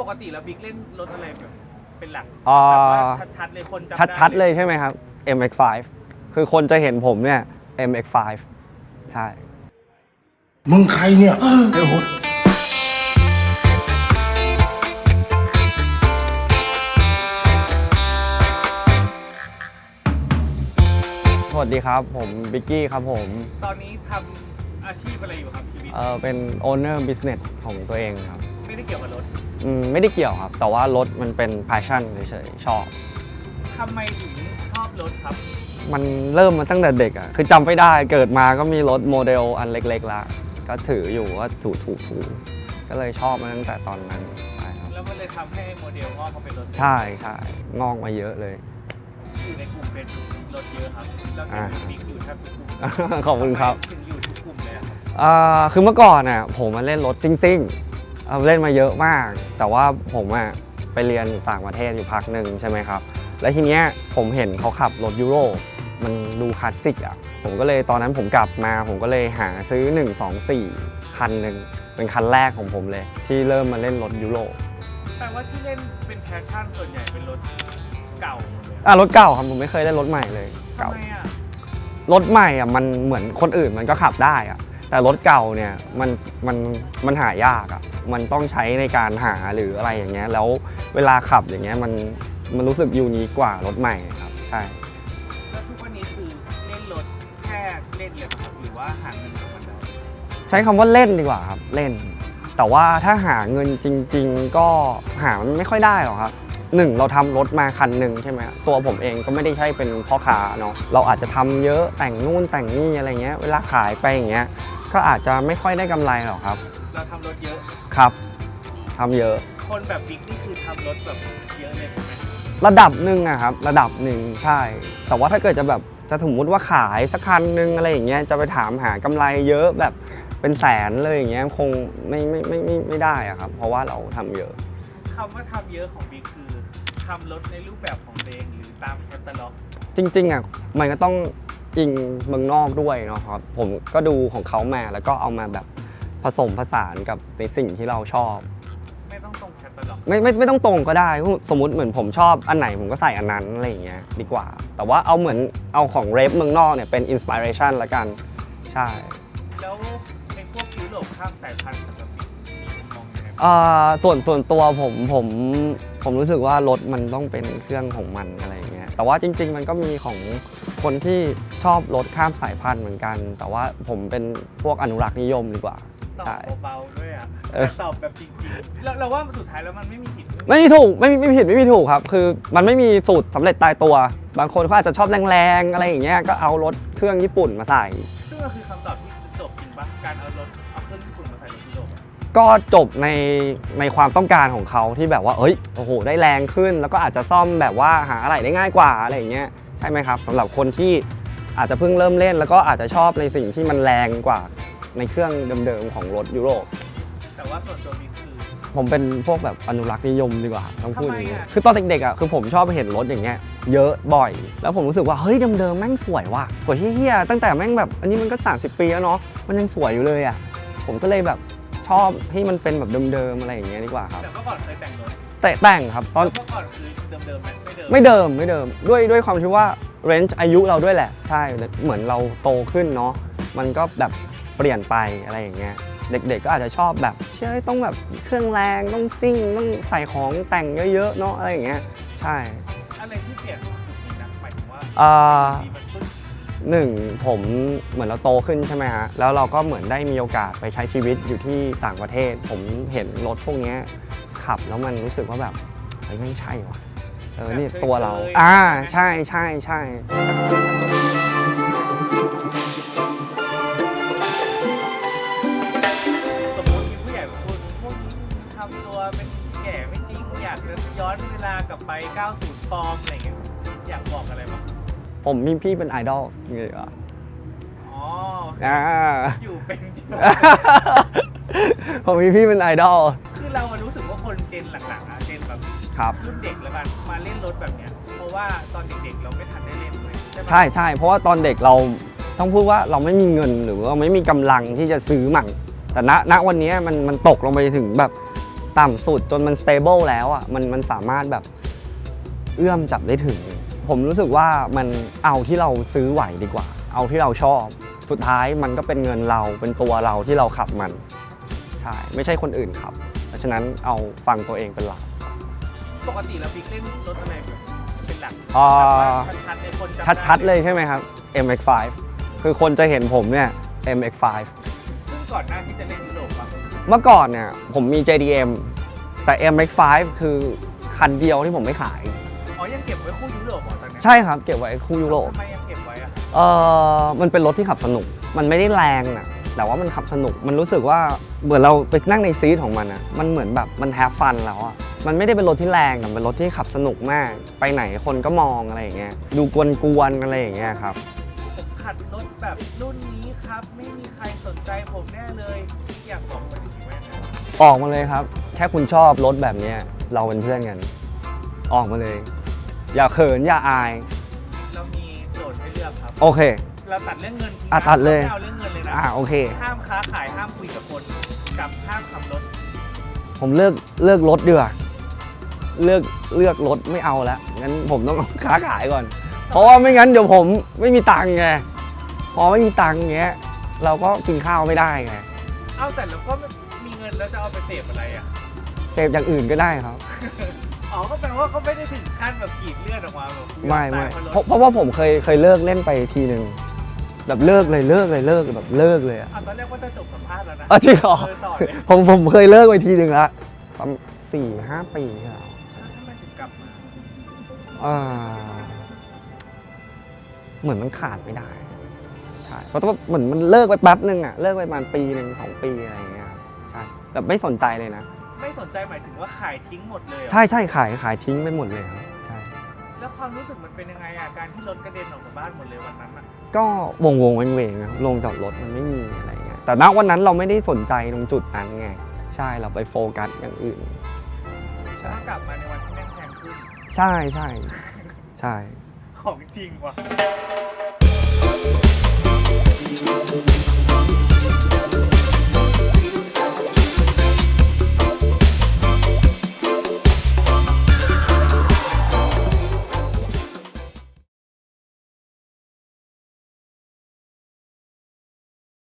ปกติแล้วบิ๊กเล่นรถอะไรแบบเป็นหลักอ่า แบบว่าชัดๆเลยคนจำได้ชัดๆเลยใช่ไหมครับ MX5 คือคนจะเห็นผมเนี่ย MX5 ใช่ มึงใครเนี่ยเดี๋ยวสวัสดีครับ ผมบิกกี้ครับผมตอนนี้ทำอาชีพอะไรอยู่ครับชีวิตเออเป็น owner business ของตัวเองครับ ไม่ได้เกี่ยวกับรถอืมไม่ได้เกี่ยวครับ แต่ว่ารถมันเป็น passion เฉยๆชอบ ทำไมถึงชอบรถครับ มันเริ่มมาตั้งแต่เด็กอะ คือจำไม่ได้เกิดมาก็มีรถโมเดลอันเล็กๆละก็ถืออยู่ก็ถูถูถูก็เลยชอบมาตั้งแต่ตอนนั้นใช่ครับแล้วมันเลยทำให้โมเดลงอกเขาเป็นรถใช่ใช่งอกมาเยอะเลย อยู่ในกลุ่มเฟซบุ๊กรถเยอะครับแล้วเห็อ่านบิ๊กอยู่แทบทุกกลุ่มขอบคุณครับ ทำไมถึงอยู่ทุกกลุ่มเลยอะครับอ่าคือเมื่อก่อนน่ะผมมาเล่นรถซิ่งซิ่งๆ เอาเล่นมาเยอะมาก แต่ว่าผมอะไปเรียนอยู่ต่างประเทศอยู่พักหนึ่งใช่ไหมครับ แล้วทีเนี้ยผมเห็นเขาขับรถยุโรปมันดูคลาสสิกอะผมก็เลยตอนนั้นผมกลับมา ผมก็เลยหาซื้อ 1 2 4 คันหนึ่งเป็นคันแรกของผมเลย ที่เริ่มมาเล่นรถยุโรปแปลว่าที่เล่นเป็นแพชชั่นส่วนใหญ่เป็นรถเก่าหมดเลยอะรถเก่าครับผมไม่เคยได้รถใหม่เลยทำเก่าไมอะรถใหม่อะมันเหมือนคนอื่นมันก็ขับได้อะ แต่รถเก่าเนี่ยมันมันมันหายากอะมันต้องใช้ในการหาหรืออะไรอย่างเงี้ยแล้วเวลาขับอย่างเงี้ยมันมันรู้สึกยูนิคกว่ารถใหม่ครับใช่แล้วทุกวันนี้คือเล่นรถแค่เล่นเลยป่ะครับหรือว่าหาเงินกับมันได้ใช้คำว่าเล่นดีกว่าครับเล่น แต่ว่าถ้าหาเงินจริง ๆ ก็หามันไม่ค่อยได้หรอกครับหนึ่งเราทำรถมาคันหนึ่งใช่ไหมตัวผมเองก็ไม่ได้ใช่เป็นพ่อค้าเนาะเราอาจจะทำเยอะแต่งนู่นแต่งนี่อะไรเงี้ยเวลาขายไปอย่างเงี้ย ก็อาจจะไม่ค่อยได้กำไรหรอกครับ เราทำรถเยอะ ครับทำเยอะ คนแบบบิ๊กนี่คือทำรถแบบเยอะเลยใช่ไหมระดับหนึ่งอะครับ ระดับหนึ่งใช่ แต่ว่าถ้าเกิดจะแบบจะสมมติว่าขายสักคันหนึ่งอะไรอย่างเงี้ยจะไปถามหากำไรเยอะแบบเป็นแสนเลยอย่างเงี้ยคงไม่ไม่ไม่ไม่ไม่ได้อะครับ เพราะว่าเราทำเยอะ คำว่าทำเยอะของบิ๊กคือทำรถในรูปแบบของตัวเองหรือตามแคตตาล็อกจริงๆอะมันก็ต้อง อิงเมืองนอกด้วยเนาะครับผมก็ดูของเขามาแล้วก็เอามาแบบผสมผสานกับในสิ่งที่เราชอบ ไม่ต้องตรงแคตตาล็อกไม่ไม่ไม่ต้องตรงก็ได้ สมมติเหมือนผมชอบอันไหนผมก็ใส่อันนั้นอะไรอย่างเงี้ยดีกว่า แต่ว่าเอาเหมือนเอาของเรฟเมืองนอกเนี่ยเป็นอินสปิเรชันละกัน ใช่ แล้วเป็นพวกยุโรปข้ามสายพันธุ์สำหรับบิ๊กมีมุมมองยังไงบ้างอ่าส่วนส่วนตัวผมผมผมรู้สึกว่ารถมันต้องเป็นเครื่องของมันอะไรอย่างเงี้ย แต่ว่าจริง ๆ มันก็มีของคนที่ชอบรถข้ามสายพันธุ์เหมือนกัน แต่ว่าผมเป็นพวกอนุรักษ์นิยมดีกว่า ตอใช่บเบาๆด้วยอะเออ แต่ตอบแบบจริงๆแล้วเราว่าสุดท้ายแล้วมันไม่มีผิดไม่มีถูกไม่มีไม่มีผิดไม่มีถูกครับ คือมันไม่มีสูตรสำเร็จตายตัว บางคนเขาอาจจะชอบแรงๆอะไรอย่างเงี้ยก็เอารถเครื่องญี่ปุ่นมาใส่ ซึ่งก็คือคำตอบที่จบจริงปะการเอารถ ก็จบในในความต้องการของเขาที่แบบว่าเอ้ยโอ้โหได้แรงขึ้น แล้วก็อาจจะซ่อมแบบว่าหาอะไรได้ง่ายกว่าอะไรอย่างเงี้ยใช่ไหมครับสำหรับคนที่อาจจะเพิ่งเริ่มเล่น แล้วก็อาจจะชอบในสิ่งที่มันแรงกว่าในเครื่องเดิมๆของรถยุโรป แต่ว่าส่วนตัวบิ๊กคือ ผมเป็นพวกแบบอนุรักษ์นิยมดีกว่าต้องพูดอย่างทำไมเงี้ยอะ คือตอนเด็กๆอะคือผมชอบเห็นรถอย่างเงี้ยเยอะบ่อย แล้วผมรู้สึกว่าเฮ้ยเดิมๆแม่งสวยว่ะสวยเฮี้ยๆตั้งแต่แม่งแบบอันนี้มันก็ 30 ปีแล้วเนาะมันยังสวยอยู่เลยอะผมก็เลยแบบ ชอบให้มันเป็นแบบเดิมๆอะไรอย่างเงี้ยดีกว่าครับแต่เมื่อก่อนเคยแต่งรถแต่แต่งครับตอน เมื่อก่อนคือเดิมๆไหมไม่เดิมไม่เดิมไม่เดิมด้วยด้วยความที่ว่าเรนจ์อายุเราด้วยแหละ ใช่เหมือนเราโตขึ้นเนาะมันก็แบบเปลี่ยนไปอะไรอย่างเงี้ยเด็กๆก็อาจจะชอบแบบเชื่อต้องแบบเครื่องแรงต้องซิ่งต้องใส่ของแต่งเยอะๆเนาะอะไรอย่างเงี้ยใช่อะไรที่เปลี่ยนจุดนี้นะหมายถึงว่าอ่า มีมันปึ๊บ หนึ่งผมเหมือนเราโตขึ้นใช่ไหมฮะ แล้วเราก็เหมือนได้มีโอกาสไปใช้ชีวิตอยู่ที่ต่างประเทศ ผมเห็นรถพวกเนี้ยขับแล้วมันรู้สึกว่าแบบเฮ้ยไม่งใช่ว่ะเออนี่ตัวเรา อ่าใช่ใช่ใช่สมมติมีผู้ใหญ่มาพูดพวกนี้ทำตัวเป็นแก่ไม่จริง อยากจะย้อนเวลากลับไป 90 ปลอมอะไรเงี้ยอยากบอกอะไรบ้าง ผมมีพี่เป็นไอดอลอย่างเงี้ยเหรออ๋ออ่า อยู่เป็นจริงผมมีพี่เป็นไอดอลคือเราอะรู้สึกว่าคนเจนหลังๆอะเจนแบบครับ รุ่นเด็กแล้วกันมาเล่นรถแบบเนี้ยเพราะว่าตอนเด็กๆเราไม่ทันได้เล่นเลยใช่ปะใช่ใช่เพราะว่าตอนเด็กเราต้องพูดว่าเราไม่มีเงินหรือว่าไม่มีกำลังที่จะซื้อมันแต่ณณวันนี้มันมันตกลงไปถึงแบบต่ำสุดจนมัน stable แล้วอะมันมันสามารถแบบเอื้อมจับได้ถึง ผมรู้สึกว่ามันเอาที่เราซื้อไหวดีกว่า เอาที่เราชอบ สุดท้ายมันก็เป็นเงินเราเป็นตัวเราที่เราขับมัน ใช่ ไม่ใช่คนอื่นขับ เพราะฉะนั้นเอาฟังตัวเองเป็นหลัก ปกติแล้วบิ๊กเล่นรถอะไรแบบเป็นหลักอ่าชัดๆเลยคนจำไชัดๆเลยใช่ไหมครับ MX5 คือคนจะเห็นผมเนี่ย MX5 ซึ่งก่อนหน้าที่จะเล่นยุโรปอะเมื่อก่อนเนี่ยผมมี JDM แต่ MX5 คือคันเดียวที่ผมไม่ขายอ๋อยังเก็บไว้คู่ยุโรปเหรอตอนเนี้ยใช่ครับเก็บไว้คู่ยุโรป ทำไมยังเก็บไว้อะเออมันเป็นรถที่ขับสนุก มันไม่ได้แรงนะแต่ว่ามันขับสนุก มันรู้สึกว่าเหมือนเราไปนั่งในซีทของมันอะมันเหมือนแบบมันแฮฟฟันแล้วอะมันไม่ได้เป็นรถที่แรงแต่เป็นรถที่ขับสนุกมาก ไปไหนคนก็มองอะไรอย่างเงี้ย ดูกวนๆอะไรอย่างเงี้ยครับ ผมขัดรถแบบรุ่นนี้ครับ ไม่มีใครสนใจผมแน่เลยอยากบอกคนอื่นไหมนะออกมาเลยครับ แค่คุณชอบรถแบบเนี้ยเราเป็นเพื่อนกัน ออกมาเลย อย่าเขินอย่าอาย เรามีโจทย์ให้เลือกครับ โอเค เราตัดเรื่องเงินทิ้งอะนะตัดเลยไม่เอาเรื่องเงินเลยนะอ่าโอเค ห้ามค้าขายห้ามคุยกับคนกับห้ามขับรถผมเลือกเลือกรถดีกว่าเลือกเลือกรถไม่เอาแล้วงั้นผมต้อง ค้าขายก่อน เพราะว่าไม่งั้นเดี๋ยวผมไม่มีตังค์ไงพอไม่มีตังค์เงี้ย เราก็กินข้าวไม่ได้ไงเอ้าแต่เราก็มีเงินแล้วจะเอาไปเสพอะไรอะเสพอย่างอื่นก็ได้ครับ อ๋อก็แปลว่าก็ไม่ได้ถึงขั้นแบบกรีดเลือดออกมาแบบไม่ไม่ตายเพราะเพราะว่าผมเคยเคยเลิกเล่นไปทีหนึ่งแบบเลิกเลยเลิกเลยเลิกเลยแบบเลิกเลยอะอะตอนแรกว่าจะจบสัมภาษณ์แล้วนะอ๋อจริงเหรอเออต่อเลยผมผมเคยเลิกไปทีหนึ่งละประมาณสี่ห้าปีที่แล้วแล้วทำไมถึงกลับมาอ่าเหมือนมันขาดไม่ได้ใช่เพราะว่าเหมือนมันเลิกไปแป๊บหนึ่งอะเลิกไปประมาณปีหนึ่งสองปีอะไรอย่างเงี้ยครับใช่แบบไม่สนใจเลยนะ ไม่สนใจหมายถึงว่าขายทิ้งหมดเลยเหรอใช่ใช่ขายขายทิ้งไปหมดเลยครับใช่แล้วความรู้สึกมันเป็นยังไงอะการที่รถกระเด็นออกจากบ้านหมดเลยวันนั้นอะก็วงวงเวงเวงนะลงจอดรถมันไม่มีอะไรเงี้ยแต่ณวันนั้นเราไม่ได้สนใจตรงจุดนั้นไงใช่เราไปโฟกัสอย่างอื่น ใช่ถ้ากลับมาในวันที่แม่งแพงขึ้นใช่ใช่ใช่ ของจริงว่ะ